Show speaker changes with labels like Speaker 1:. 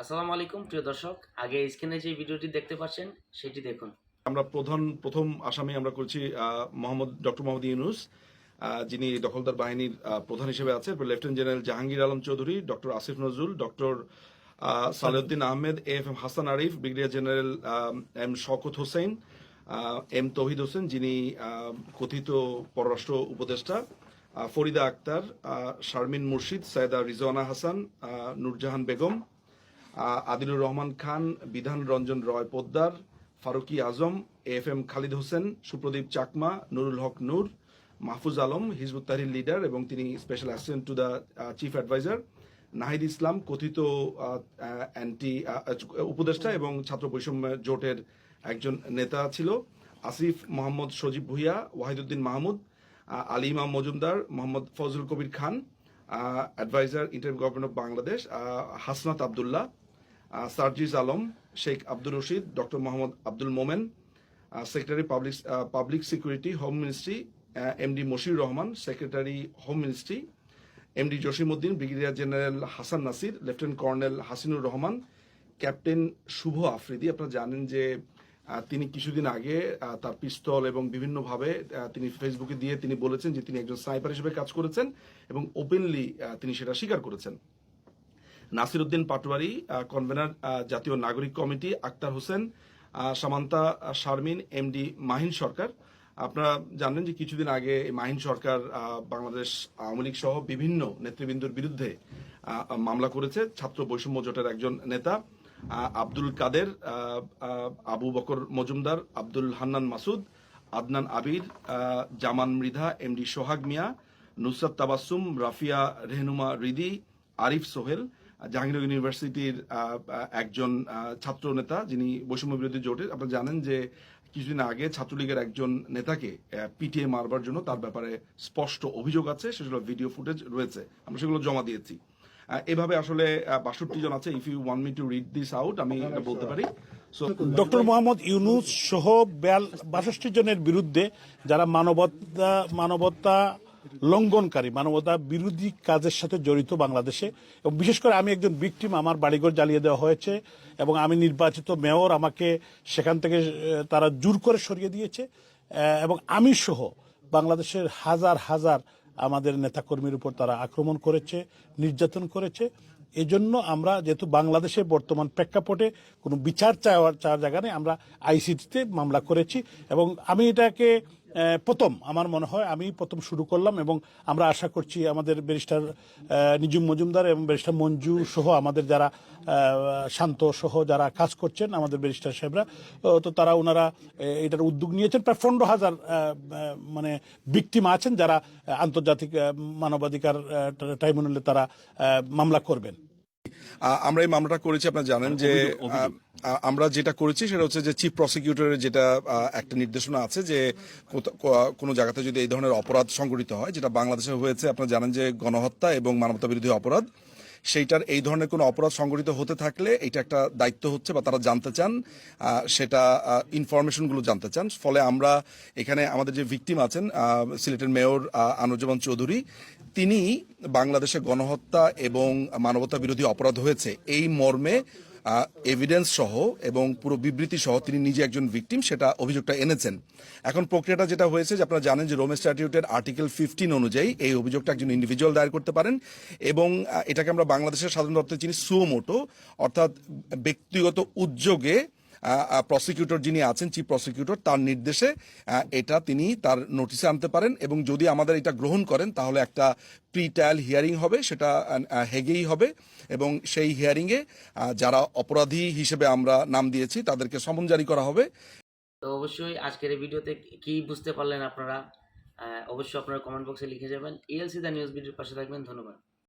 Speaker 1: আসসালামু আলাইকুম, প্রিয় দর্শক। আগে স্ক্রিনে যে ভিডিওটি দেখতে পাচ্ছেন, সেটি দেখুন।
Speaker 2: আমরা প্রধান, প্রথম আসামি আমরা করছি মোহাম্মদ, ডক্টর মোহাম্মদ ইউনুস যিনি দখলদার বাহিনীর প্রধান হিসেবে আছে lieutenant general Jahangir Alam Chowdhury, doctor Asif Nazrul, doctor Salehuddin Ahmed F M Hasan Arif, brigadier general M Sakhawat Hossain M তহিদ হোসেন, যিনি কথিত পররাষ্ট্র উপদেষ্টা ফরিদা আক্তার শারমিন মুর্শিদ, Syeda Rizwana Hasan Nurjahan Begum Adilur Rahman Khan, Bidhan Ranjan Roy Poddar, Faruki Azam F M Khalid Hossain, Supradip Chakma, Nurul Haque Nur, Mahfuz Alam, Hizbut Tahrir leader এবং তিনি special assistant to the chief adviser, Nahid Islam, কথিত anti উপদেষ্টা এবং ছাত্র বৈষম্য জোটের একজন নেতা ছিল, আসিফ মোহাম্মদ সজীব Bhuiyan, Wahiduddin Mahmud Ali Imam Majumder, Mohammad Fazal Kabir Khan adviser interim government of Bangladesh Hasnat Abdullah Sarjis Alam, Sheikh Abdur Rashid, doctor Mohammad Abdul Momen secretary public public security, home ministry MD Moshir Rahman, secretary home ministry MD Jasimuddin, brigadier general Hasan Nasir, lieutenant colonel Hasinur Rahman, captain Shuvo Afridi. আপনারা জানেন যে তিনি কিছুদিন আগে তার পিস্তল এবং বিভিন্নভাবে তিনি ফেসবুকে দিয়ে তিনি বলেছেন যে তিনি একজন স্নাইপার হিসেবে কাজ করেছেন এবং ওপেনলি তিনি সেটা স্বীকার করেছেন। Nasiruddin Patwari convenor Jatiya Nagorik committee, Akhtar Hossain Samanta Sharmin, MD Mahin Sarkar. আপনারা জানেন যে কিছুদিন আগে মাহিন সরকার বাংলাদেশ আওয়ামী লীগ সহ বিভিন্ন নেতৃবৃন্দর বিরুদ্ধে মামলা করেছে। ছাত্র বৈষম্য জোটের একজন নেতা আব্দুল কাদের আবু বকর মজুমদার, আব্দুল হান্নান মাসুদ, আদনান আবির জামান মৃধা, এমডি সোহাগ মিয়া, নুসরাত তাবাসুম রাফিয়া রেহনুমা রিদি, আরিফ সোহেল জাহাঙ্গীরনগর ইউনিভার্সিটির একজন ছাত্র নেতা যিনি বৈষম্য বিরোধী জোটের আপনারা জানেন যে কিছুদিন আগে ছাত্রলীগের একজন নেতাকে পিটিয়ে মারবার জন্য তার ব্যাপারে স্পষ্ট অভিযোগ আছে সেগুলো ভিডিও ফুটেজ রয়েছে। আমরা সেগুলো জমা দিয়েছি। আহ, এভাবে আসলে বাষট্টি জন আছে। If you want me to read this out আমি এটা বলতে পারি।
Speaker 3: ডক্টর মোহাম্মদ ইউনুস সহ বেল বাষট্টি জনের বিরুদ্ধে যারা মানবতা মানবতা লঙ্ঘনকারী, মানবতা বিরোধী কাজের সাথে জড়িত বাংলাদেশে। এবং বিশেষ করে আমি একজন বিক্টিম আমার বাড়িঘর জ্বালিয়ে দেওয়া হয়েছে এবং আমি নির্বাচিত মেয়র আমাকে সেখান থেকে তারা জোর করে সরিয়ে দিয়েছে। এবং আমি সহ বাংলাদেশের হাজার হাজার আমাদের নেতাকর্মীর উপর তারা আক্রমণ করেছে, নির্যাতন করেছে। এজন্য আমরা যেহেতু বাংলাদেশে বর্তমান প্রেক্ষাপটে কোনো বিচার চাওয়ার চাওয়ার জায়গা নেই, আমরা আইসিটিতে মামলা করেছি। এবং আমি এটাকে প্রথম, আমার মনে হয়, আমি প্রথম শুরু করলাম এবং আমরা আশা করছি আমাদের ব্যারিস্টার নিজুম মজুমদার এবং ব্যারিস্টার মঞ্জু সহ আমাদের যারা শান্ত সহ যারা কাজ করছেন, আমাদের ব্যারিস্টার সাহেবরা তো তারা ওনারা এটার উদ্যোগ নিয়েছেন। প্রায় পনেরো হাজার মানে বিক্টিম আছেন যারা আন্তর্জাতিক মানবাধিকার ট্রাইব্যুনালে তারা মামলা করবেন।
Speaker 2: আমরা এই মামলাটা করেছি আপনারা জানেন যে আহ, আহ, আমরা যেটা করেছি সেটা হচ্ছে যে চিফ প্রসিকিউটরের যেটা একটা নির্দেশনা আছে যে কোনো জায়গাতে যদি এই ধরনের অপরাধ সংঘটিত হয় যেটা বাংলাদেশে হয়েছে আপনারা জানেন যে গণহত্যা এবং মানবতা বিরোধী অপরাধ সেইটার এই ধরনের কোনো অপরাধ সংগঠিত হতে থাকলে এটা একটা দায়িত্ব হচ্ছে বা তারা জানতে চান সেটা ইনফরমেশনগুলো জানতে চান। ফলে আমরা এখানে আমাদের যে ভিকটিম আছেন সিলেটের মেয়র আহ, আনুজ্জামান চৌধুরী তিনি বাংলাদেশে গণহত্যা এবং মানবতা বিরোধী অপরাধ হয়েছে। এই মর্মে এভিডেন্স সহ এবং পুরো বিবৃতি সহ তিনি নিজে একজন ভিকটিম সেটা অভিযোগটা এনেছেন। এখন প্রক্রিয়াটা যেটা হয়েছে যে আপনারা জানেন যে রোম স্ট্যাটিউটের আর্টিকেল ফিফটিন অনুযায়ী এই অভিযোগটা একজন ইন্ডিভিজুয়াল দায়ের করতে পারেন এবং এটাকে আমরা বাংলাদেশের সাধারণ অর্থে চিনি সুমোটো অর্থাৎ ব্যক্তিগত উদ্যোগে প্রসিকিউটর যিনি আছেন চিফ প্রসিকিউটর তার নির্দেশে এটা তিনি তার নোটিশে আনতে পারেন এবং যদি আমাদের এটা গ্রহণ করেন, তাহলে একটা প্রি ট্রায়াল হিয়ারিং হবে, সেটা হেগেই হবে এবং সেই হিয়ারিংয়ে যারা অপরাধী হিসেবে আমরা নাম দিয়েছি, তাদেরকে সমন জারি করা হবে।
Speaker 1: তো অবশ্যই আজকের এই ভিডিওতে কি বুঝতে পারলেন আপনারা অবশ্যই আপনারা কমেন্ট বক্সে লিখে যাবেন। ইএলসি দ্য নিউজ ভিডিওর পাশে থাকবেন, ধন্যবাদ।